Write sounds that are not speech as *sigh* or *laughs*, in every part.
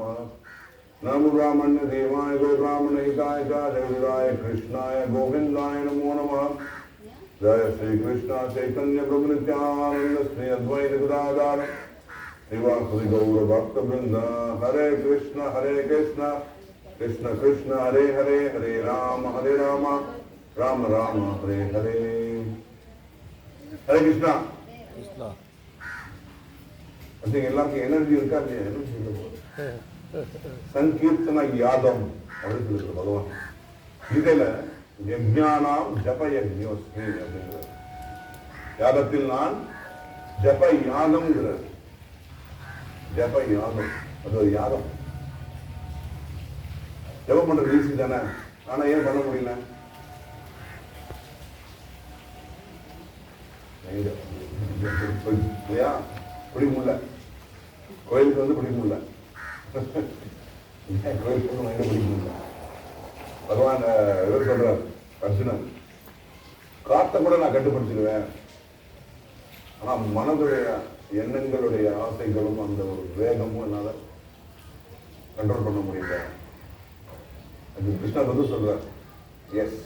नमो ब्राह्मण्य देवाय गो ब्राह्मण हिताय च जगदाय कृष्णाय गोविंदाय नमो नमः जय श्री कृष्ण चैतन्य प्रभु नित्यानंद श्री अद्वैत गदाधार श्रीवासुदि गौर भक्त वृंद हरे कृष्ण हरे कृष्ण कृष्ण कृष्ण हरे हरे हरे राम हरे राम राम राम हरे हरे हरे कृष्णा கிருஷ்ணா அது எல்லாருக்கும் எனர்ஜி இருக்கா இல்லையா எனர்ஜி இல்லை. சங்கீர்த்தன யாதம் அப்படின்னு சொல்லிட்டு பகவான் இதில் யஜ்ஞானாம் ஜப யஜ்ஞோஸ்மி அப்படிங்கிறார் யாகத்தில் நான் ஜப யாகம்ங்கிறது ஜப யாகம் அது ஒரு யாகம் ஜபம் பண்றது ஈஸி தானே ஆனா ஏன் பண்ண முடியல இல்லையா பிடிக்க முடியல கோயிலுக்கு வந்து பிடிக்க முடியல ஏன் கோயிலுக்கு வந்து பகவான் இவர் சொல்றார் அர்ஜுனன் காத்த கூட நான் கட்டுப்படுத்திடுவேன். ஆனா மனதுடைய எண்ணங்களுடைய ஆசைகளும் அந்த ஒரு வேகமும் என்னால கண்ட்ரோல் பண்ண முடியல. அது கிருஷ்ணர் வந்து சொல்றார் எஸ்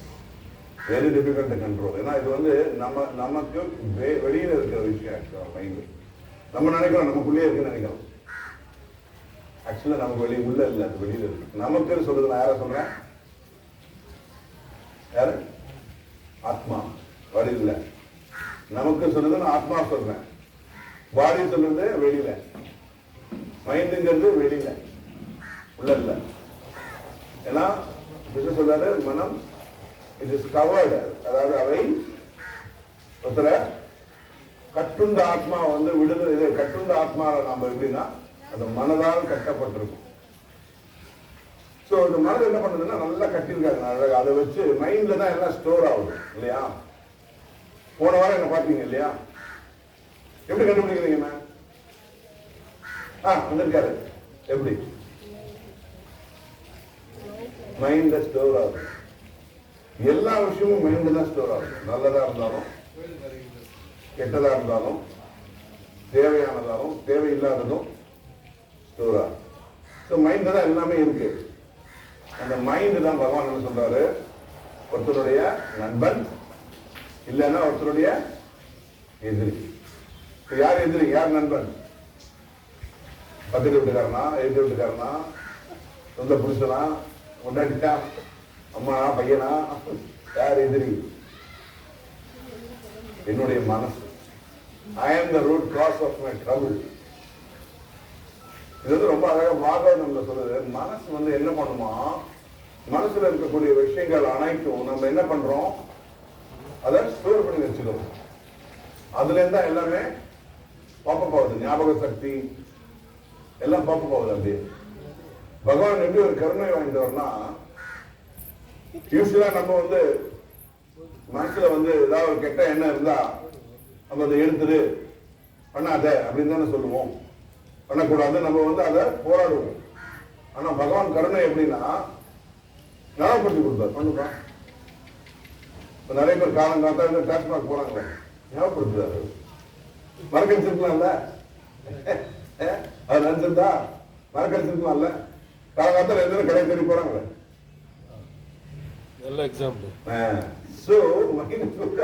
வெரி டிஃபிகல்ட் கண்ட்ரோல் ஏன்னா இது வந்து நம்ம நமக்கு வெளியில இருக்கிற விஷயம் ஆக்சுவலா மைண்ட் நம்ம நினைக்கிறோம் நமக்குள்ளேயே இருக்குன்னு நினைக்கிறோம். ஆக்சுவலா நமக்கு வெளியே உள்ள இல்ல அது வெளியில இருக்கு. நமக்கு சொல்றது நான் யார சொல்றேன்? யாரு? ஆத்மா. வழி நமக்கு சொல்றது நான் ஆத்மா சொல்றேன். பாடி சொல்றது வெளியில. மைண்டுங்கிறது வெளியில. உள்ள இல்ல. ஏன்னா விஷயம் சொல்றாரு மனம் இட் இஸ் கவர்டு அதாவது அவை ஒருத்தர கட்டுண்ட ஆத்மா வந்து விடுதலை இது கட்டுண்ட ஆத்மாவை நாம எப்படின்னா அந்த மனதால் கட்டப்பட்டிருக்கும். ஸோ இந்த மனது என்ன பண்ணுதுன்னா நல்லா கட்டியிருக்காங்க அழகாக அதை வச்சு மைண்டில் தான் எல்லாம் ஸ்டோர் ஆகுது இல்லையா? போன வாரம் என்ன பார்த்தீங்க இல்லையா? எப்படி கண்டுபிடிக்கிறீங்க ஆ வந்திருக்காரு எப்படி? மைண்டில் ஸ்டோர் ஆகுது. எல்லா விஷயமும் மைண்ட்ல தான் ஸ்டோர் ஆகுது. நல்லதா இருந்தாலும் கெட்டதா இருந்தாலும் தேவையானதாலும் தேவையில்லாததும் ஸ்டோர் ஸோ மைண்ட் தான் எல்லாமே இருக்கு. அந்த மைண்ட் தான் பகவான் என்ன சொல்றாரு? ஒருத்தருடைய நண்பன் இல்லைன்னா ஒருத்தருடைய எதிரி. இப்போ யார் எதிரி? யார் நண்பன்? பக்கத்து வீட்டுக்காரனா? எழுதி வீட்டுக்காரனா? சொந்த புருஷனா? கொண்டாடிட்டா அம்மானா பையனா? யார் எதிரி? என்னுடைய மனசு. I am the root cause of my trouble இது வந்து ரொம்ப அழகாக பாகவதம் நம்மள சொல்லுது. மனசு வந்து என்ன பண்ணுமா? மனசுல இருக்கக்கூடிய விஷயங்கள் அனைத்தும் நம்ம என்ன பண்றோம்? அதை ஸ்டோர் பண்ணி வச்சுக்கிறோம். அதுல இருந்தா எல்லாமே பாப்ப போகுது ஞாபக சக்தி எல்லாம் பாப்ப போகுது அப்படியே. பகவான் எப்படி ஒரு கருணை வாங்கிட்டவர்னா யூஸ்வலா நம்ம வந்து மனசுல வந்து ஏதாவது ஒரு கெட்ட எண்ணம் இருந்தா நம்ம அதை எடுத்துரு பண்ணாத அப்படின்னு தானே சொல்லுவோம். பண்ணக்கூடாது நம்ம வந்து அதை போராடுவோம். ஆனா பகவான் கருணை எப்படின்னா ஞாபகப்படுத்தி கொடுத்தார் பண்ணுப்பா இப்ப நிறைய பேர் காலம் காத்தா இந்த டாஸ்மாக் போறாங்களே. ஞாபகப்படுத்துறாரு. மறக்கடிச்சிருக்கலாம்ல *laughs* அது நினைச்சிருந்தா மறக்கடிச்சிருக்கலாம்ல காலங்காத்தால எந்த கடை தேடி போறாங்களே. நல்ல எக்ஸாம்பிள் ஸோ மைண்டுக்குள்ள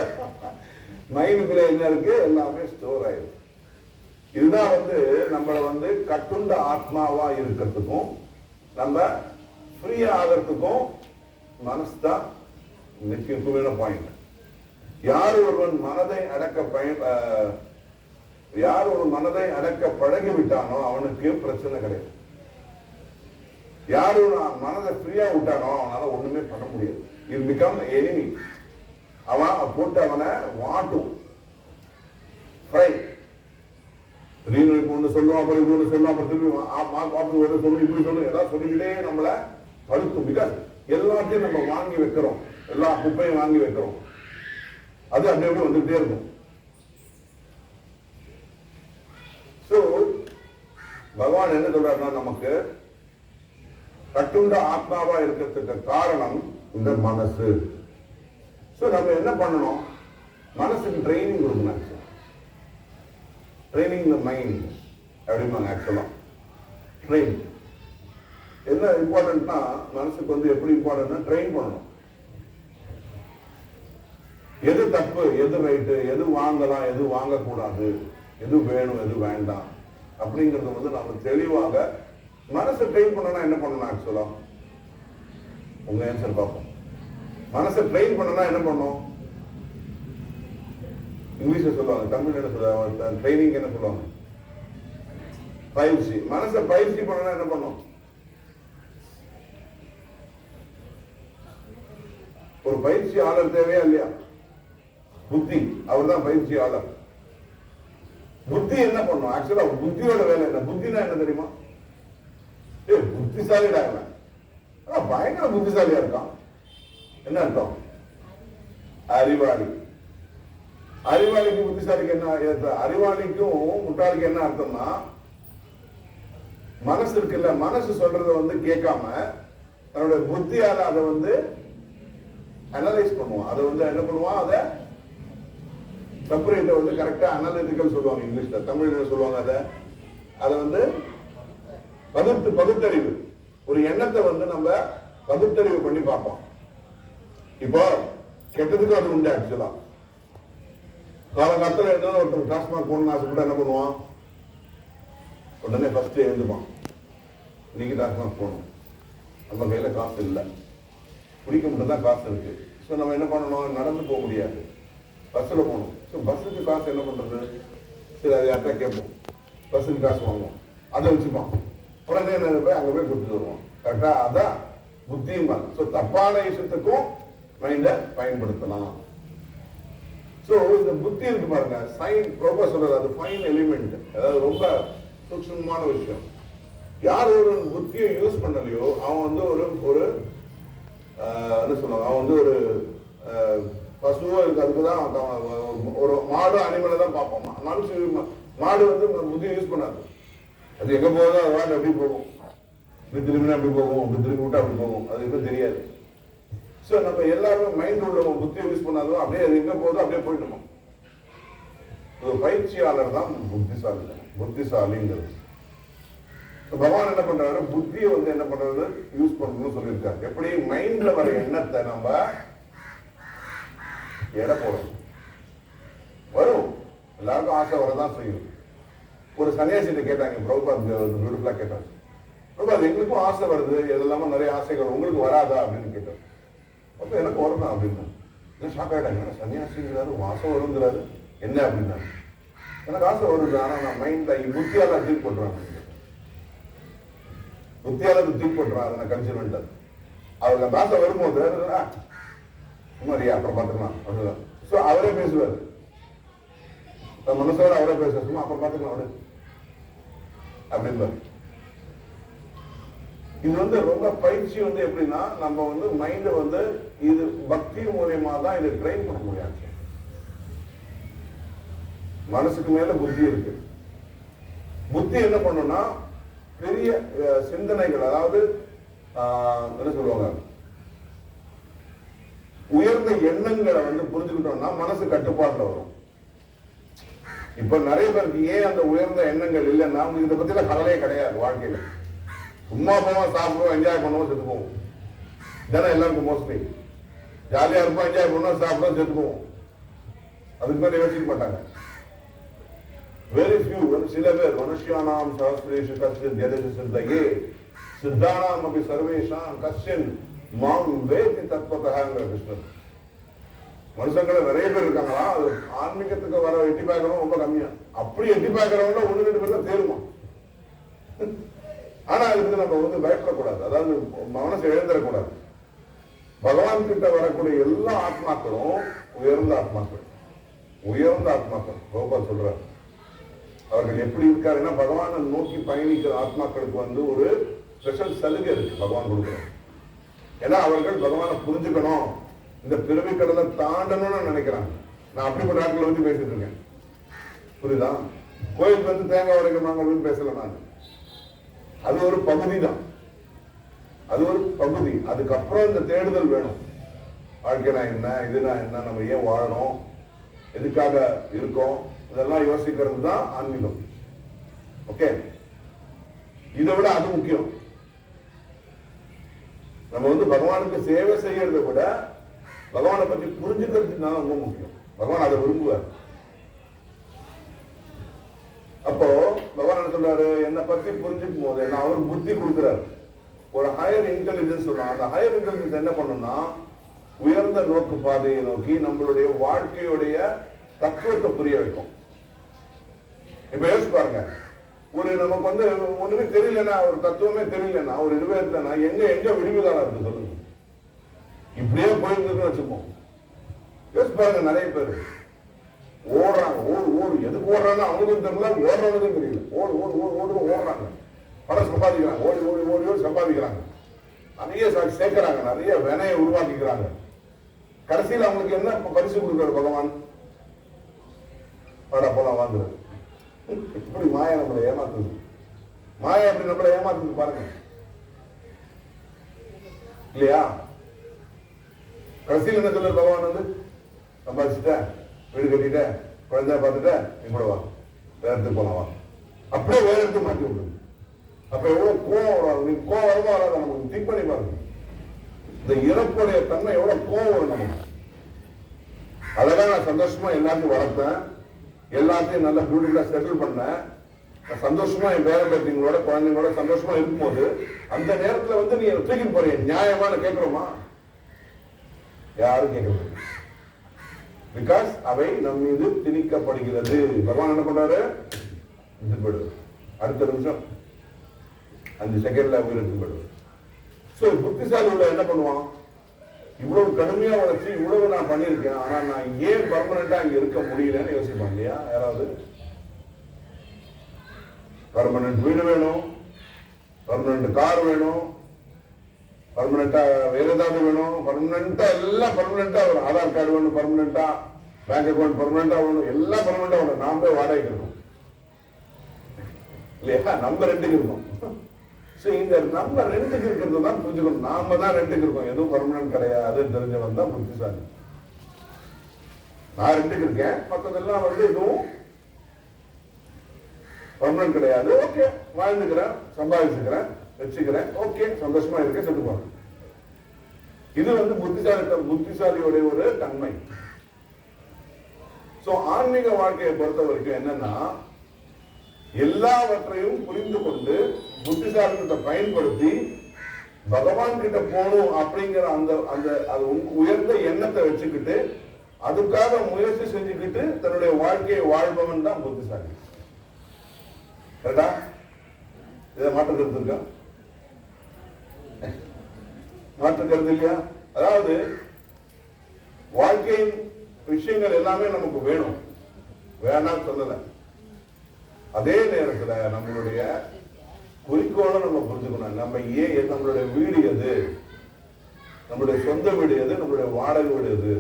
மைண்டுக்குள்ள என்ன இருக்கு? எல்லாமே ஸ்டோர் ஆயிருக்கு இதுதான் வந்து நம்மளை வந்து கட்டுண்ட ஆத்மாவா இருக்கிறதுக்கும் நம்ம ஃப்ரீ ஆகிறதுக்கும் மனசு தான் முக்கியமான பாயிண்ட் யார் ஒருவன் மனதை அடக்க பயன் யார் ஒரு மனதை அடக்க பழகி விட்டானோ அவனுக்கு பிரச்சனை கிடையாது. யார் ஒரு மனதை ஃப்ரீயா விட்டானோ அவனால ஒண்ணுமே பண்ண முடியாது. இது பிகம் எனிமி அவன் போட்டு அவனை வாட்டும். ஃப்ரை திடீர்னு இப்போ ஒன்று சொல்லுவான் அப்புறம் இது ஒன்று அப்புறம் திரும்பி பாப்பு ஒன்று சொல்லு இப்படி சொல்லு. ஏதாவது சொல்லிக்கிட்டே நம்மள படுத்தும் பிகாஸ் எல்லாத்தையும் நம்ம வாங்கி வைக்கிறோம். எல்லா குப்பையும் வாங்கி வைக்கிறோம். அது அப்படி அப்படியே வந்துகிட்டே இருக்கும். ஸோ பகவான் என்ன சொல்றாருன்னா நமக்கு கட்டுண்ட ஆத்மாவா இருக்கிறதுக்கு காரணம் இந்த மனசு. ஸோ நம்ம என்ன பண்ணணும்? மனசுக்கு ட்ரைனிங் கொடுக்கணும் ட்ரைனிங் த மைண்ட் அப்படிம்பாங்க ஆக்சுவலாக ட்ரெயின் என்ன இம்பார்ட்டன்ட்னா மனசுக்கு வந்து எப்படி இம்பார்ட்டன்ட்னா ட்ரெயின் பண்ணணும். எது தப்பு எது ரைட்டு எது வாங்கலாம் எது வாங்கக்கூடாது எது வேணும் எது வேண்டாம் அப்படிங்கிறது வந்து நம்ம தெளிவாக மனசை ட்ரெயின் பண்ணனா என்ன பண்ணணும் ஆக்சுவலாக உங்க ஆன்சர் பார்ப்போம். மனசை ட்ரெயின் பண்ணனா என்ன பண்ணும் இங்கிலீஷ்ல சொல்லுவாங்க தமிழ் என்ன சொல்லுவாங்க ட்ரைனிங் என்ன சொல்லுவாங்க. பயிற்சி மனசை பயிற்சி பண்ணனா என்ன பண்ணும்? ஒரு பயிற்சியாளர் தேவையா இல்லையா? புத்தி. அவர் தான் பயிற்சியாளர் புத்தி என்ன பண்ணும்? ஆக்சுவலா புத்தியோட வேலை என்ன? புத்தினா என்ன தெரியுமா? ஏ புத்திசாலிடா பயங்கர புத்திசாலியா இருக்கான். என்ன அர்த்தம்? அறிவாளி. அறிவாளிக்கு புத்திசாலிக்கு என்ன அறிவாளிக்கும் முட்டாளுக்கு என்ன அர்த்தம்னா மனசு இருக்குல்ல மனசு சொல்றத வந்து கேட்காம தன்னுடைய புத்தியால அதை வந்து அனலைஸ் பண்ணுவோம் அதை வந்து என்ன பண்ணுவான்? அதை செப்பரேட்டை வந்து கரெக்டா அனலிட்டிக்கல் சொல்லுவாங்க இங்கிலீஷ்ல. தமிழ்ல சொல்லுவாங்க அதை? அதை வந்து பகுத்து பகுத்தறிவு. ஒரு எண்ணத்தை வந்து நம்ம பகுத்தறிவு பண்ணி பார்ப்போம். இப்போ கெட்டதுக்கு அது உண்டு ஆக்சுவலா காலகாலத்துல என்ன ஒருத்தர் டாஸ்மாக் போகணும்னு ஆசைப்பட்டா என்ன பண்ணுவான்? உடனே ஃபர்ஸ்ட் எழுந்துப்பான். இன்னைக்கு டாஸ்மாக் போகணும். நம்ம கையில் காசு இல்லை. குடிக்க மட்டும் தான் காசு இருக்கு. ஸோ நம்ம என்ன பண்ணணும்? நடந்து போக முடியாது. பஸ்ஸில் போகணும். ஸோ பஸ்ஸுக்கு காசு என்ன பண்ணுறது சரி அது யார்ட்டா கேட்போம். பஸ்ஸுக்கு காசு வாங்குவோம். அதை வச்சுப்பான். உடனே என்ன போய் அங்கே போய் கொடுத்துட்டு வருவோம் கரெக்டாக அதான் புத்தியும் ஸோ தப்பான விஷயத்துக்கும் மைண்டை பயன்படுத்தலாம். ஸோ இந்த புத்தி இருக்கு பாருங்க. சைன் ப்ரோபா சொல்றது அது ஃபைன் எலிமெண்ட் அதாவது ரொம்ப சூக்ஷ்மமான விஷயம். யார் ஒரு புத்தியை யூஸ் பண்ணலையோ அவன் வந்து ஒரு ஒரு என்ன சொல்லுவாங்க அவன் வந்து ஒரு பசுவோ இருக்கு அதுக்கு தான் அவன் ஒரு மாடு அனிமலை தான் பார்ப்போம் மனுஷன் மாடு வந்து புத்தியை யூஸ் பண்ணாது. அது எங்கே போகுதோ அது வாட்டு அப்படி போகும். இப்படி திரும்பினா அப்படி போகும் அப்படி திரும்பி விட்டா அப்படி போகும். அது எதுவும் தெரியாது. ஸோ நம்ம எல்லாருமே மைண்ட் உள்ளவங்க புத்தியை யூஸ் பண்ணாதோ அப்படியே அது எங்க போகுதோ அப்படியே போயிடுமா ஒரு பயிற்சியாளர் தான் புத்திசாலி. புத்திசாலிங்கிறது. பகவான் என்ன பண்றாரு? புத்தியை வந்து என்ன பண்றது? யூஸ் பண்ணணும்னு சொல்லியிருக்காரு. எப்படி? மைண்ட்ல வர எண்ணத்தை நம்ம எடை போடணும். வரும். எல்லாருக்கும் ஆசை வரதான் செய்யும். ஒரு சன்னியாசிட்ட கேட்டாங்க பிரபுபாத் பியூட்டிஃபுல்லா கேட்டாங்க பிரபுபாத் எங்களுக்கும் ஆசை வருது. இதெல்லாம நிறைய ஆசைகள் உங்களுக்கு வராதா அப்படின்னு கேட்டார். அப்போ எனக்கு வரணும் அப்படின்னா என்ன ஷாக் ஆயிட்டாங்க சன்னியாசிங்கிறாரு உன் வருங்கிறாரு. என்ன அப்படின்னா எனக்கு ஆசை வருது. ஆனா நான் மைண்ட்ல புத்தியால் தீர்ப்பு பண்றாங்க புத்தியால் தீர்ப்பு பண்ணுறான் அதை நான் கன்சிடர் பண்ணிட்டேன். அவருக்கு அந்த ஆசை வரும்போது சும்மாரியா அப்புறம் பார்த்துக்கலாம். அப்படிதான் ஸோ அவரே பேசுவார். மனசோட அவரே பேச சும்மா அப்புறம் பார்த்துக்கலாம். அவரு அப்படின்பாரு. இது வந்து ரொம்ப பயிற்சி வந்து எப்படின்னா நம்ம வந்து மைண்ட் வந்து இது பக்தி மூலியமா தான் இதை ட்ரெயின் பண்ண முடியாது மனசுக்கு மேல புத்தி இருக்கு. புத்தி என்ன பண்ணும்னா பெரிய சிந்தனைகள் அதாவது ஆஹ், என்ன சொல்லுவாங்க? உயர்ந்த எண்ணங்களை வந்து புரிஞ்சுக்கிட்டோம்னா மனசு கட்டுப்பாட்டுல வரும். இப்ப நிறைய பேருக்கு ஏன் அந்த உயர்ந்த எண்ணங்கள் இல்லைன்னா இதை பத்திலாம் கவலையே கிடையாது வாழ்க்கையில. சும்மா போவோம் சாப்பிடுவோம் என்ஜாய் பண்ணுவோம் செத்து போவோம் எல்லாருக்கும் மோஸ்ட்லி ஜாலியாக இருப்போம் என்ஜாய் பண்ணுவோம் சாப்பிடுவோம் செத்து போவோம் அதுக்கு மேலே யோசிக்க மாட்டாங்க. வெரி ஃபியூ சில பேர் மனுஷியானாம் சாஸ்திரேஷு கஷ்டன் ஜெகதி சிந்தையே சித்தானாம் அப்படி சர்வேஷாம் கஷ்டன் மாம் வேதி தத்வதகாங்கிற கிருஷ்ணன். மனுஷங்கள நிறைய பேர் இருக்காங்களா? அது ஆன்மீகத்துக்கு வர எட்டி பார்க்கறவங்க ரொம்ப கம்மியா. அப்படி எட்டி பார்க்கறவங்க ஒன்று ரெண்டு பேர் தான் தேருமா ஆனா வந்து நம்ம வந்து பயப்படக்கூடாது. அதாவது மனசு எழுந்துடக்கூடாது பகவான் கிட்ட வரக்கூடிய எல்லா ஆத்மாக்களும் உயர்ந்த ஆத்மாக்கள். உயர்ந்த ஆத்மாக்கள் கோபால் சொல்றார். அவர்கள் எப்படி இருக்காருன்னா பகவானை நோக்கி பயணிக்கிற ஆத்மாக்களுக்கு வந்து ஒரு ஸ்பெஷல் சலுகை இருக்கு. பகவான் கொடுக்குறார் ஏன்னா அவர்கள் பகவானை புரிஞ்சுக்கணும். இந்த பிறவி கடலை தாண்டணும்னு நினைக்கிறாங்க. நான் அப்படிப்பட்ட ஆட்களை வந்து பேசிட்டு இருக்கேன். புரியுதா? கோயிலுக்கு வந்து தேங்காய் உடைக்கிறாங்க அப்படின்னு பேசல நான். அது ஒரு பகுதி தான். அது ஒரு பகுதி. அதுக்கப்புறம் இந்த தேடுதல் வேணும். வாழ்க்கைனா என்ன இதுனா என்ன நம்ம ஏன் வாழணும் எதுக்காக இருக்கோம் இதெல்லாம் யோசிக்கிறது தான் ஆன்மீகம். ஓகே இதை விட அது முக்கியம். நம்ம வந்து பகவானுக்கு சேவை செய்யறதை விட பகவானை பத்தி புரிஞ்சுக்கிறது தான் ரொம்ப முக்கியம். பகவான் அதை விரும்புவார். அப்போ பகவான் என்ன சொல்றாரு? என்னை பத்தி புரிஞ்சுக்கும் போது நான் அவர் புத்தி கொடுக்குறாரு. ஒரு ஹையர் இன்டெலிஜென்ஸ் சொல்றாங்க அந்த ஹையர் இன்டெலிஜென்ஸ் என்ன பண்ணும்னா உயர்ந்த நோக்கு பாதையை நோக்கி நம்மளுடைய வாழ்க்கையுடைய தத்துவத்தை புரிய வைக்கும். இப்ப யோசிச்சு பாருங்க. ஒரு நமக்கு வந்து ஒண்ணுமே தெரியலன்னா ஒரு தத்துவமே தெரியலன்னா ஒரு இதுவே இல்லைன்னா எங்க எங்க விரிவுகாலம் இருக்கு சொல்லுங்க. இப்படியே போயிருந்துன்னு வச்சுப்போம். யோசிச்சு பாருங்க நிறைய பேர். ஓடுறாங்க. ஓடு ஓடு. எதுக்கு ஓடுறாங்க? அவங்களுக்கும் தெரியல ஓடுறவனுக்கும் தெரியல. ஓடு ஓடு ஓடு ஓடு ஓடுறாங்க. பணம் சம்பாதிக்கிறாங்க. ஓடி ஓடி ஓடி ஓடி சம்பாதிக்கிறாங்க. நிறைய சேர்க்கிறாங்க. நிறைய வினையை உருவாக்கிக்கிறாங்க. கடைசியில் அவங்களுக்கு என்ன? பரிசு கொடுக்குறாரு பகவான். வாடா போலாம் வாங்குறது இப்படி மாயா நம்மளை ஏமாத்துது. மாயா அப்படி நம்மளை ஏமாத்துது பாருங்க. இல்லையா? கடைசியில் என்ன சொல்ல பகவான் வந்து? சம்பாதிச்சுட்டேன். வீடு கட்டிட்ட குழந்தைய பார்த்துட்ட நீ கூட வா. வேற இடத்துக்கு போலாம் வா. அப்படியே வேற இடத்துக்கு மாட்டி விடுங்க அப்ப எவ்வளவு கோவம் வரும் நீ கோவம் வரமா வராத நமக்கு திங்க் பண்ணி பாருங்க இந்த இறப்புடைய தன்மை எவ்வளவு கோவம் வரும் நமக்கு. அதெல்லாம் நான் சந்தோஷமா எல்லாத்தையும் வளர்த்தேன். எல்லாத்தையும் நல்லா பியூட்டிஃபுல்லா செட்டில் பண்ணேன். நான் சந்தோஷமா என் பேர பேத்திங்களோட குழந்தைங்களோட சந்தோஷமா இருக்கும்போது அந்த நேரத்துல வந்து நீ தூக்கி போறீங்க நியாயமான கேட்கிறோமா? யாரும் கேட்கறது பிகாஸ் அவை நம் மீது திணிக்கப்படுகிறது. பகவான் என்ன பண்றாரு? அடுத்த நிமிஷம். அஞ்சு செகண்ட்ல உயிருக்கு போயிடுது சோ புத்திசாலி உள்ள என்ன பண்ணுவான்? இவ்வளவு கடுமையா வளர்ச்சி இவ்வளவு நான் பண்ணியிருக்கேன். ஆனா நான் ஏன் பர்மனண்டா இங்க இருக்க முடியலன்னு யோசிப்பான் இல்லையா? யாராவது? பர்மனன்ட் வீடு வேணும். பர்மனன்ட் கார் வேணும். பர்மனண்டா வேற ஏதாவது வேணும்? பர்மனண்டா எல்லாம் பர்மனண்டா வரும் ஆதார் கார்டு வேணும் பர்மனண்டா பேங்க் அக்கௌண்ட் பர்மனண்டா வேணும். எல்லாம் பர்மனண்டா வேணும். நாம போய் வாடகைக்கு இருக்கோம் இல்லையா? நம்ம ரெண்டுக்கு இருக்கோம். சோ இந்த நம்ம ரெண்டுக்கு இருக்கிறது தான் புரிஞ்சுக்கணும். நாம தான் ரெண்டுக்கு இருக்கோம். எதுவும் பர்மனன்ட் கிடையாதுன்னு தெரிஞ்சவன் தான் புத்திசாலி. நான் ரெண்டுக்கு இருக்கேன். மற்றதெல்லாம் வந்து எதுவும் பர்மனன்ட் கிடையாது. ஓகே வாழ்ந்துக்கிறேன். சம்பாதிச்சுக்கிறேன். வச்சுக்கிறேன். ஓகே சந்தோஷமா இருக்கேன் செத்து இது வந்து புத்திசாலி புத்திசாலியோடைய ஒரு தன்மை. சோ ஆன்மீக வாழ்க்கையை பொறுத்த வரைக்கும் என்னன்னா எல்லாவற்றையும் புரிந்து கொண்டு புத்திசாலித்தத்தை பயன்படுத்தி பகவான் கிட்ட போகணும் அப்படிங்கிற அந்த அந்த அது உயர்ந்த எண்ணத்தை வச்சுக்கிட்டு அதுக்காக முயற்சி செஞ்சுக்கிட்டு தன்னுடைய வாழ்க்கையை வாழ்பவன் தான் புத்திசாலி. கரெக்டா இதை மாற்றம் கருத்து இருக்கா மாற்று கருத்து இல்லையா அதாவது வாழ்க்கையின் விஷயங்கள் எல்லாமே நமக்கு வேணும். வேணாம் சொல்லல. அதே நேரத்துல நம்மளுடைய குறிக்கோளை நம்ம புரிஞ்சுக்கணும். நம்ம ஏன் நம்மளுடைய வீடு எது? நம்மளுடைய சொந்த வீடு எது? நம்மளுடைய வாடகை வீடு எது?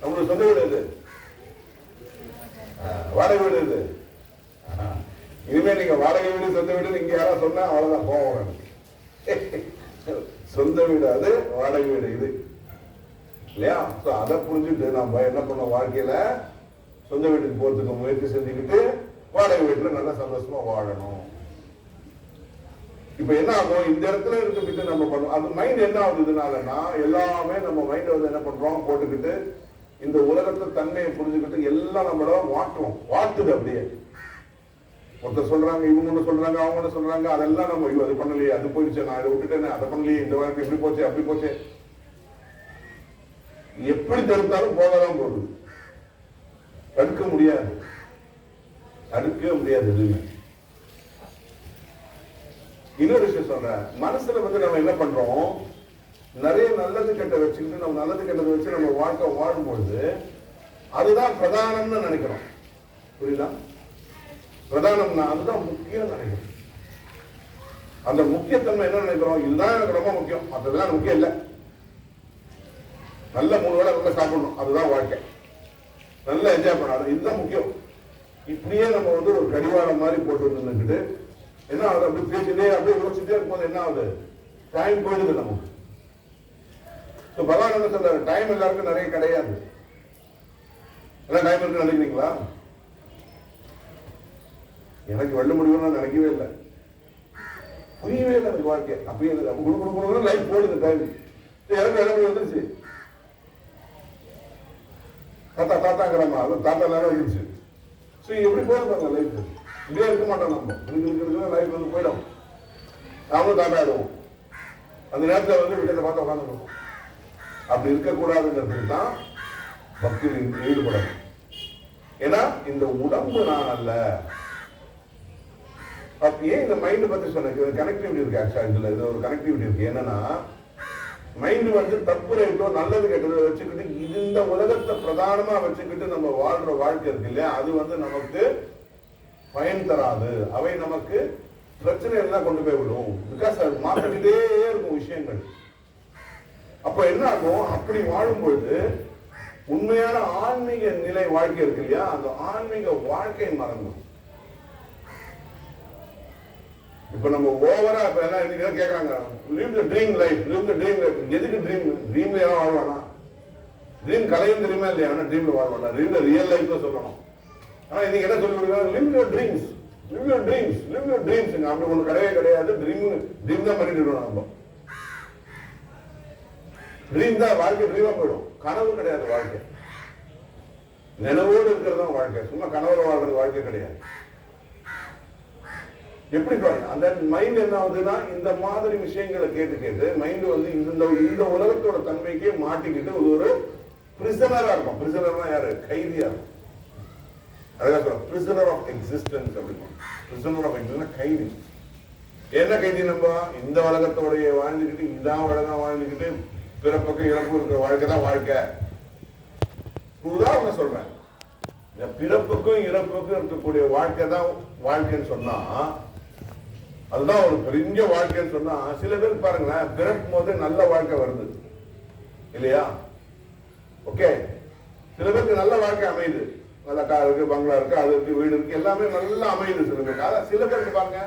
நம்மளுடைய சொந்த வீடு எது? வாடகை வீடு எது? இனிமே நீங்க வாடகை வீடு சொந்த வீடு நீங்க யாராவது சொன்னா அவ்வளவுதான் கோவம் *laughs* சொந்த வீடு அது வாடகை வீடு இது. இல்லையா? சோ அதை புரிஞ்சுட்டு நம்ம என்ன பண்ணோம் வாழ்க்கையில? சொந்த வீட்டுக்கு போறதுக்கு முயற்சி செஞ்சுக்கிட்டு வாடகை வீட்டுல நல்லா சந்தோஷமா வாழணும். இப்ப என்ன ஆகும்? இந்த இடத்துல இருந்துக்கிட்டு நம்ம பண்ணோம் அது மைண்ட் என்ன ஆகுதுனாலன்னா எல்லாமே நம்ம மைண்ட் வந்து என்ன பண்றோம்? போட்டுக்கிட்டு இந்த உலகத்தை தன்மையை புரிஞ்சுக்கிட்டு எல்லாம் நம்மளோட வாட்டுறோம் வாட்டுது அப்படியே. ஒருத்தர் சொல்றாங்க இவங்க ஒண்ணு சொல்றாங்க அவங்க ஒண்ணு சொல்றாங்க அதெல்லாம் நம்ம ஐயோ அது பண்ணலையே அது போயிடுச்சு நான் அதை விட்டுட்டேன் அதை பண்ணலையே இந்த வாழ்க்கை எப்படி போச்சு அப்படி போச்சு. எப்படி தடுத்தாலும் போகலாம் போகுது. தடுக்க முடியாது. தடுக்கவே முடியாது எதுவுமே. இன்னொரு விஷயம் சொல்றேன். மனசுல வந்து நம்ம என்ன பண்றோம்? நிறைய நல்லது கெட்ட வச்சுக்கிட்டு நம்ம நல்லது கெட்டதை வச்சு நம்ம வாழ்க்கை வாழும்பொழுது அதுதான் பிரதானம்னு நினைக்கிறோம். புரியுதா? பிரதானம்னா அதுதான் முக்கியம் நினைக்கிறோம் அந்த முக்கியத்தன்மை என்ன நினைக்கிறோம்? இதுதான் எனக்கு ரொம்ப முக்கியம். அதுதான் முக்கியம் இல்லை. நல்ல மூணு வேளை நல்லா சாப்பிடணும். அதுதான் வாழ்க்கை. நல்லா என்ஜாய் பண்ணணும். இதுதான் முக்கியம். இப்படியே நம்ம வந்து ஒரு கடிவாளம் மாதிரி போட்டு நின்றுக்கிட்டு என்ன ஆகுது? அப்படி பேசிட்டே அப்படியே யோசிச்சுட்டே இருக்கும்போது என்ன ஆகுது? டைம் போயிடுது நமக்கு. ஸோ பகவான் என்ன சொல்றாரு? டைம் எல்லாருக்கும் நிறைய கிடையாது. எல்லாம் டைம் இருக்குன்னு நினைக்கிறீங்களா? எனக்கு வெள்ள முடியும்னு நான் நினைக்கவே இல்லை. புரியவே இல்லை எனக்கு வாழ்க்கை. அப்பயே இல்லை. குடு குடு குடு லைஃப் போடுது டைம் எனக்கு இடம் வந்துருச்சு. தாத்தா தாத்தாங்கிறமா அது தாத்தா நேரம் வந்துருச்சு ஸோ எப்படி போகுது பாருங்க லைஃப் இப்படியே இருக்க மாட்டோம் நம்ம. இருக்கு இருக்கிறது லைஃப் வந்து போயிடும். நாமளும் தாத்தா ஆயிடுவோம். அந்த நேரத்தில் வந்து வீட்டை பார்த்து உட்காந்துருக்கோம் அப்படி இருக்கக்கூடாதுங்கிறதுக்கு தான் பக்தியில் ஈடுபடணும் ஏன்னா இந்த உடம்பு நான் அல்ல அப்போ ஏன் இந்த மைண்டு பற்றி சொன்னேன் கனெக்டிவிட்டி இருக்கு ஆக்சுவலாக இதில் இது ஒரு கனெக்டிவிட்டி இருக்கு. என்னன்னா மைண்ட் வந்து தப்பு ரைட்டோ நல்லது கெட்டதோ வச்சுக்கிட்டு இந்த உலகத்தை பிரதானமாக வச்சுக்கிட்டு நம்ம வாழ்ற வாழ்க்கை இருக்கு இல்லையா? அது வந்து நமக்கு பயன் தராது. அவை நமக்கு பிரச்சனை எல்லாம் கொண்டு போய் விடும். பிகாஸ் அது மாற்றிக்கிட்டே இருக்கும் விஷயங்கள். அப்ப என்ன ஆகும் அப்படி வாழும்பொழுது உண்மையான ஆன்மீக நிலை வாழ்க்கை இருக்கு இல்லையா? அந்த ஆன்மீக வாழ்க்கை மறந்துடும். இப்ப நம்ம ஓவரா இப்ப என்ன இன்னைக்கு தான் live the dream life live the dream life எதுக்கு ட்ரீம் ட்ரீம்ல ஏன் வாழ்வானா? ட்ரீம் கலையும் தெரியுமா இல்லையா? ஆனா ட்ரீம்ல வாழ்வானா? ட்ரீம்ல ரியல் லைஃப் தான் சொல்லணும். ஆனா இன்னைக்கு என்ன சொல்லி கொடுக்குறாங்க? Live your dreams live your dreams live your dreams அப்படி ஒண்ணு கிடையவே கிடையாது. ட்ரீம் ட்ரீம் தான் பண்ணிட்டு இருக்கணும் நம்ம. ட்ரீம் தான் வாழ்க்கை ட்ரீமா போயிடும். கனவு கிடையாது வாழ்க்கை. நினைவோடு இருக்கிறது தான் வாழ்க்கை. சும்மா கனவுல வாழ்றது வாழ்க்கை கிடையாது. எப்படி பாருங்க அந்த மைண்ட் என்ன ஆகுதுன்னா இந்த மாதிரி விஷயங்களை கேட்டு கேட்டு மைண்ட் வந்து இந்த இந்த உலகத்தோட தன்மைக்கே மாட்டிக்கிட்டு ஒரு பிரிசனரா இருக்கும். பிரிசனர்னா யாரு? கைதியா இருக்கும். அழகா சொல்றோம். பிரிசனர் ஆஃப் எக்ஸிஸ்டன்ஸ் அப்படின்னு. பிரிசனர் ஆஃப் எக்ஸிஸ்டன்ஸ் கைதி. என்ன கைதி நம்ம? இந்த உலகத்தோடைய வாழ்ந்துக்கிட்டு இதான் உலகம் வாழ்ந்துக்கிட்டு பிறப்புக்கு இறப்பு இருக்கிற வாழ்க்கை தான் வாழ்க்கை. உதாரணம் சொல்றேன். இந்த பிறப்புக்கும் இறப்புக்கும் இருக்கக்கூடிய வாழ்க்கை தான் வாழ்க்கைன்னு சொன்னா அதுதான் ஒரு பெரிய வாழ்க்கைன்னு சொன்னா சில பேர் பாருங்களேன் பிறக்கும் போது நல்ல வாழ்க்கை வருது. இல்லையா? ஓகே சில பேருக்கு நல்ல வாழ்க்கை அமையுது. நல்ல கார் இருக்கு பங்களா இருக்கு அது இருக்கு வீடு இருக்கு எல்லாமே நல்லா அமையுது சில பேருக்கு. அதான் சில பேருக்கு பாருங்க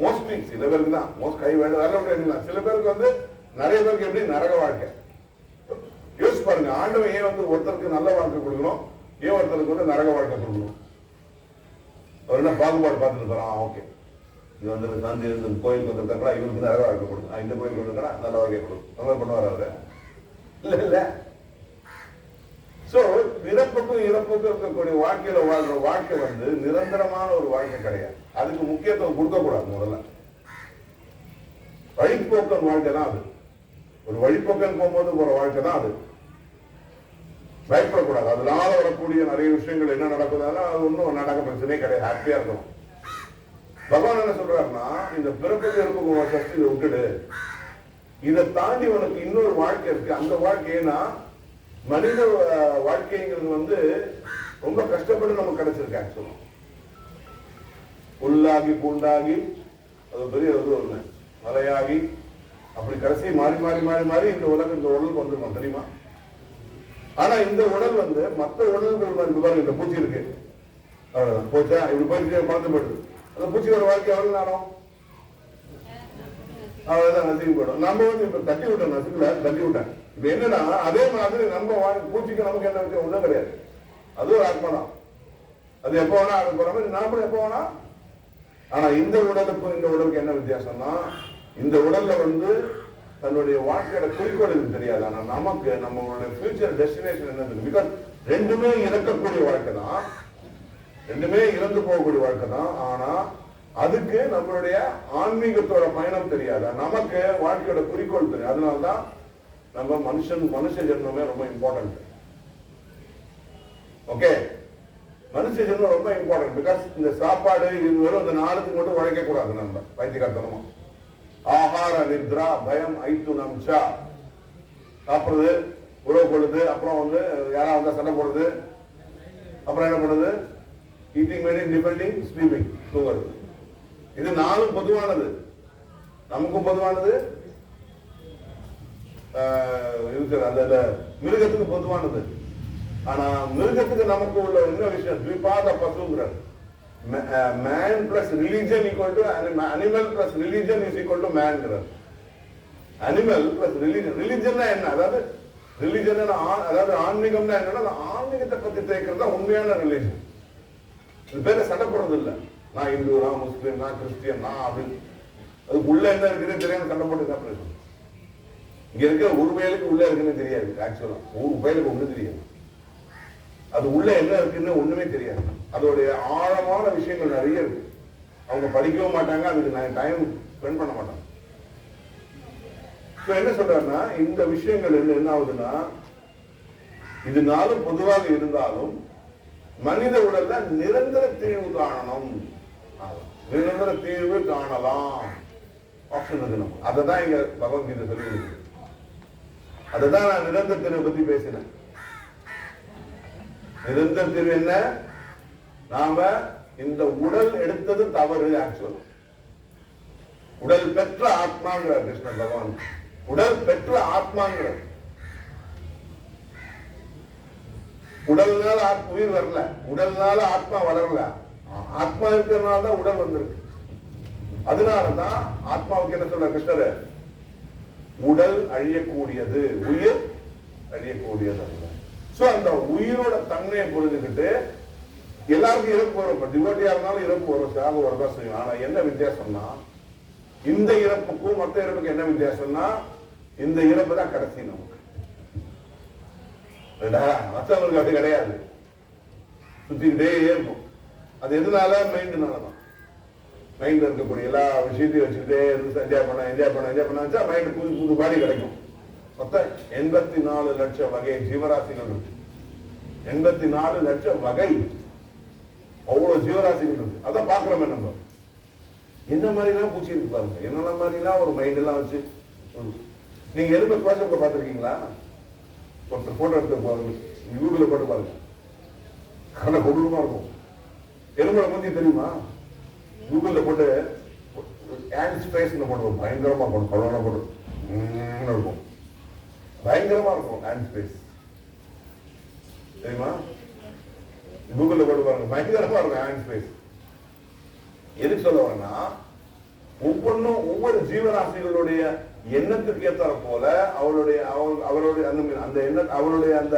மோஸ்ட்லி சில பேருக்கு தான். மோஸ்ட் கை வேலை வேலை விட்டு சில பேருக்கு வந்து நிறைய பேருக்கு எப்படி? நரக வாழ்க்கை. யோசிச்சு பாருங்க ஆண்டவன் ஏன் வந்து ஒருத்தருக்கு நல்ல வாழ்க்கை கொடுக்கணும்? ஏன் ஒருத்தருக்கு வந்து நரக வாழ்க்கை கொடுக்கணும்? அவர் என்ன பாகுபாடு பார்த்துட்டு போறான்? ஓகே இது வந்து நந்தி இந்த வந்து வந்திருக்காங்களா இவருக்கு நரக வாழ்க்கை கொடுக்கும் இந்த கோயில் வந்திருக்கா? நல்ல வாழ்க்கை கொடுக்கும் நல்லா மாதிரி பண்ணுவார் அவரு? இல்ல இல்ல. சோ பிறப்புக்கும் இறப்புக்கும் இருக்கக்கூடிய வாழ்க்கையில வாழ்ற வாழ்க்கை வந்து நிரந்தரமான ஒரு வாழ்க்கை கிடையாது. அதுக்கு முக்கியத்துவம் கொடுக்கக்கூடாது முதல்ல. வழிப்போக்கன் வாழ்க்கை தான் அது. ஒரு வழிப்போக்கன் போகும்போது போற வாழ்க்கை தான் அது. பயப்படக்கூடாது. அதனால வரக்கூடிய நிறைய விஷயங்கள் என்ன நடக்குதுன்னா அது ஒன்றும் நடக்க பிரச்சனையே கிடையாது. ஹாப்பியா இருக்கணும். பகவான் என்ன சொல்றாருன்னா இந்த பிறப்புக்கு இருக்கும் சக்தி இதை விட்டுடு. இதை தாண்டி உனக்கு இன்னொரு வாழ்க்கை இருக்கு. அந்த வாழ்க்கைனா மனித வாழ்க்கைங்கிறது வந்து ரொம்ப கஷ்டப்பட்டு நமக்கு கிடைச்சிருக்கு ஆக்சுவலா புல்லாகி பூண்டாகி அது பெரிய இது ஒண்ணு. மலையாகி அப்படி கடைசி மாறி மாறி மாறி மாறி இந்த உலகம் இந்த உடலுக்கு வந்துருக்கோம் தெரியுமா? ஆனா இந்த உடல் வந்து மத்த உடல்கள் மாதிரி இங்க இந்த பூச்சி இருக்கு. போச்சா? இப்படி போயிட்டு பார்த்து போயிடுது அந்த பூச்சியோட வாழ்க்கை எவ்வளவு நேரம் அவ்வளவுதான் நசுங்கி போயிடும். நம்ம வந்து இப்ப தட்டி விட்டோம் நசுக்கல தட்டி விட்டேன். இப்ப என்னன்னா அதே மாதிரி நம்ம வாழ் பூச்சிக்கு நமக்கு என்ன விஷயம்? ஒண்ணும் கிடையாது. அது ஒரு ஆத்மா தான். அது எப்போ வேணா அது போற மாதிரி நாமளும் எப்போ வேணா. ஆனா இந்த உடலுக்கும் இந்த உடலுக்கு என்ன வித்தியாசம்னா இந்த உடல்ல வந்து தன்னுடைய வாழ்க்கையோட குறிக்கோள் எனக்கு தெரியாது. ஆனா நமக்கு நம்மளுடைய ஃபியூச்சர் டெஸ்டினேஷன் என்ன பிகாஸ் ரெண்டுமே இறக்கக்கூடிய வாழ்க்கை தான். ரெண்டுமே இறந்து போகக்கூடிய வாழ்க்கை தான். ஆனா அதுக்கு நம்மளுடைய ஆன்மீகத்தோட பயணம் தெரியாது. நமக்கு வாழ்க்கையோட குறிக்கோள் தெரியும் அதனாலதான் நம்ம மனுஷன் மனுஷ ஜென்மமே ரொம்ப இம்பார்ட்டன்ட் ஓகே மனுஷ ஜென்மம் ரொம்ப இம்பார்ட்டன்ட் பிகாஸ் இந்த சாப்பாடு இது வெறும் இந்த நாளுக்கு மட்டும் உழைக்க கூடாது நம்ம பைத்தியக்காரத்தனமா ஆஹார நித்ரா பயம் ஐத்து நம்சா. சாப்பிடுறது உறவு கொள்ளுது அப்புறம் வந்து யாராவது வந்தா சண்டை போடுறது அப்புறம் என்ன பண்ணுது ஈட்டிங் மீடிங் டிபெண்டிங் ஸ்லீப்பிங் தூங்குறது இது நாலும் பொதுவானது. நமக்கும் பொதுவானது. இருக்கிற அந்த மிருகத்துக்கு பொதுவானது. ஆனா மிருகத்துக்கு நமக்கு உள்ள இன்னொரு விஷயம்? த்விபாத பசுங்கிறார். Man plus religion equal to animal plus religion is equal to மேன்ங்கிறார் animal plus religion ரிலீஜன்னா என்ன? அதாவது ரிலீஜன் அதாவது ஆன்மீகம்னா என்னன்னா ஆன்மீகத்தை பத்தி தேய்க்கிறது தான் உண்மையான ரிலீஜன் பேர சண்டை போடுறது இல்ல. நான் இந்து நான் முஸ்லீம் நான் கிறிஸ்டியன் நான் அப்படின்னு அதுக்கு உள்ள என்ன இருக்குன்னு தெரியாம சண்டை போட்டு என்ன பிரச்சனை இங்க இருக்கிற ஒரு பயலுக்கு உள்ள இருக்குன்னு தெரியாது ஆக்சுவலா ஒரு பயலுக்கு ஒண்ணு தெரியாது. அது உள்ள என்ன இருக்குன்னு ஒண்ணுமே தெரியாது. அதோடைய ஆழமான விஷயங்கள் நிறைய இருக்கு. அவங்க படிக்கவும் மாட்டாங்க அதுக்கு நான் டைம் ஸ்பெண்ட் பண்ண மாட்டாங்க. So என்ன சொல்றாருன்னா இந்த விஷயங்கள் என்ன என்ன ஆகுதுன்னா இது நாளும் பொதுவாக இருந்தாலும் மனித உடல்ல நிரந்தர தீர்வு காணணும். நிரந்தர தீர்வு காணலாம். ஆப்ஷன் இருக்கு அதை தான் இங்க பகவத்கீதை சொல்லி அதை தான் நான் நிரந்தர தீர்வை பத்தி பேசினேன். நிரந்தர தீர்வு என்ன? நாம இந்த உடல் எடுத்தது தவறு ஆக்சுவல் உடல் பெற்ற ஆத்மாங்கிறார் கிருஷ்ண பகவான். உடல் பெற்ற ஆத்மாங்கிறார். உடல்னால ஆத்- உயிர் வரல. உடல்னால ஆத்மா வளரல. ஆத்மா இருக்கிறதுனால தான் உடல் வந்திருக்கு. அதனாலதான் ஆத்மாவுக்கு என்ன சொல்ற கிருஷ்ணர்? உடல் அழியக்கூடியது. உயிர் அழியக்கூடியது அல்ல. சோ அந்த உயிரோட தன்மையை புரிஞ்சுக்கிட்டு எல்லாருக்கும் இறப்பு வரும். இப்ப டிவோட்டியா இருந்தாலும் இறப்பு வரும். தியாக வரதான் செய்யும். ஆனா என்ன வித்தியாசம்னா இந்த இறப்புக்கும் மற்ற இறப்புக்கு என்ன வித்தியாசம்னா இந்த இறப்பு தான் கடைசி நமக்கு. மற்றவங்களுக்கு அப்படி கிடையாது. சுத்திக்கிட்டே இருக்கும். அது எதனால? மைண்டுனால தான். மைண்ட்ல இருக்கக்கூடிய எல்லா விஷயத்தையும் வச்சுக்கிட்டே இருந்து என்ஜாய் பண்ண என்ஜாய் பண்ண என்ஜாய் பண்ண வச்சா மைண்ட் புது புது பாடி கிடைக்கும். மொத்தம் எண்பத்தி நாலு லட்சம் வகை ஜீவராசிகள் இருக்கு. எண்பத்தி நாலு லட்சம் வகை அவ்வளவு ஜீவராசிகள் இருக்கு. அதான் பாக்குறோமே நம்ம. என்ன மாதிரிலாம் பூச்சி இருக்கு பாருங்க. என்னென்ன மாதிரிலாம் ஒரு மைண்ட் எல்லாம் வச்சு நீங்க எலும்பு சுவாசத்தை பார்த்திருக்கீங்களா? ஒருத்தர் போட்டோ எடுத்து பாருங்க யூடியூப்ல போட்டு பாருங்க கண்ண கொடூரமா இருக்கும் எலும்புல மூஞ்சி தெரியுமா கூகுள்ல போட்டு ஹேண்ட் ஸ்பேஸ் போட்டு பயங்கரமா போடும் பழவனா போட்டு இருக்கும் பயங்கரமா இருக்கும் ஹேண்ட் தெரியுமா கூகுள்ல போட்டு பாருங்க பயங்கரமா இருக்கும் ஹேண்ட் எதுக்கு சொல்ல வரேன்னா ஒவ்வொன்றும் ஒவ்வொரு ஜீவராசிகளுடைய எண்ணத்துக்கு ஏற்ற போல அவளுடைய அவ- அவருடைய அந்த அந்த எண்ண அவருடைய அந்த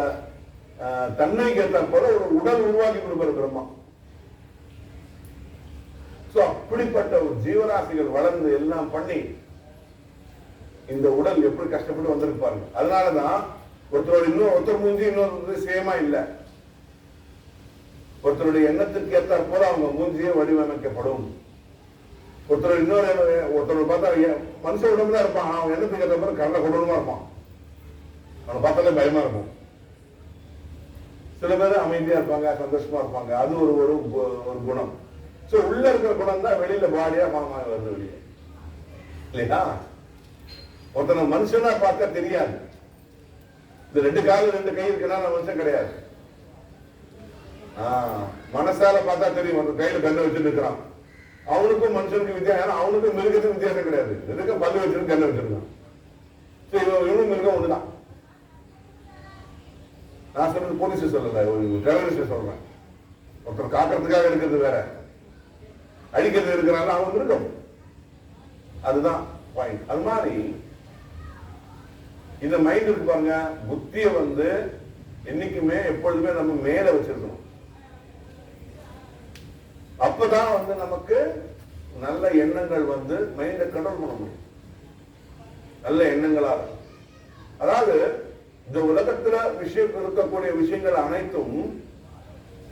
அஹ், தன்மைக்கு ஏற்ற போல ஒரு உடல் உருவாக்கி கொடுப்பாரு பிரம்மா. சோ அப்படிப்பட்ட ஒரு ஜீவராசிகள் வளர்ந்து எல்லாம் பண்ணி இந்த உடல் எப்படி கஷ்டப்பட்டு வந்திருப்பாருங்க அதனாலதான் ஒருத்தரோட இன்னும் ஒருத்தர் மூஞ்சி இன்னொரு சேமா இல்ல. ஒருத்தருடைய எண்ணத்துக்கு ஏற்ற போல அவங்க மூஞ்சியே வடிவமைக்கப்படும். ஒருத்தர் இன்னொரு ஒருத்தர் பார்த்தா ஏன் மனுஷ உடம்புல இருப்பான். அவன் என்ன ஏற்ற மாதிரி கண்ண கொடூரமா இருப்பான் அவனை பார்த்தாலே பயமா இருக்கும். சில பேர் அமைதியா இருப்பாங்க சந்தோஷமா இருப்பாங்க. அது ஒரு ஒரு ஒரு குணம். சோ உள்ள இருக்கிற குணம் தான் வெளியில பாடியா மாமா வருது வெளியே. இல்லையா? ஒருத்தனை மனுஷனா பார்க்க தெரியாது. இந்த ரெண்டு காலம் ரெண்டு கை இருக்குன்னா மனுஷன் கிடையாது. ஆஹ், மனசால பார்த்தா தெரியும். ஒரு கையில கண்ணை வச்சுட்டு இருக்கிறான் அவனுக்கும் மனுஷனுக்கு வித்தியாசம் ஏன்னா அவனுக்கும் மிருகத்துக்கு வித்தியாசம் கிடையாது. மிருகம் பல்லு வச்சிருக்கு கண்ணை வச்சிருக்கான் சரி இவனும் மிருகம் ஒண்ணுதான். நான் சொல்றது போலீஸ் சொல்லல ஒரு டெரரிஸ்ட் சொல்றேன். ஒருத்தர் காக்கிறதுக்காக எடுக்கிறது வேற. அடிக்கிறது இருக்கிறாங்க அவன் மிருகம் அதுதான் பாயிண்ட் அது மாதிரி இந்த மைண்ட் இருக்கு பாருங்க புத்திய வந்து என்னைக்குமே எப்பொழுதுமே நம்ம மேல வச்சிருக்கணும். அப்பதான் வந்து நமக்கு நல்ல எண்ணங்கள் வந்து மைண்டை கண்ட்ரோல் பண்ண முடியும். நல்ல எண்ணங்களா அதாவது இந்த உலகத்துல விஷயம் இருக்கக்கூடிய விஷயங்கள் அனைத்தும்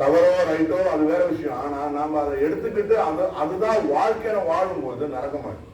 தவறோ ரைட்டோ அது வேற விஷயம். ஆனா நாம அதை எடுத்துக்கிட்டு அது அதுதான் வாழ்க்கையில வாழும்போது நரகமாயிடும்.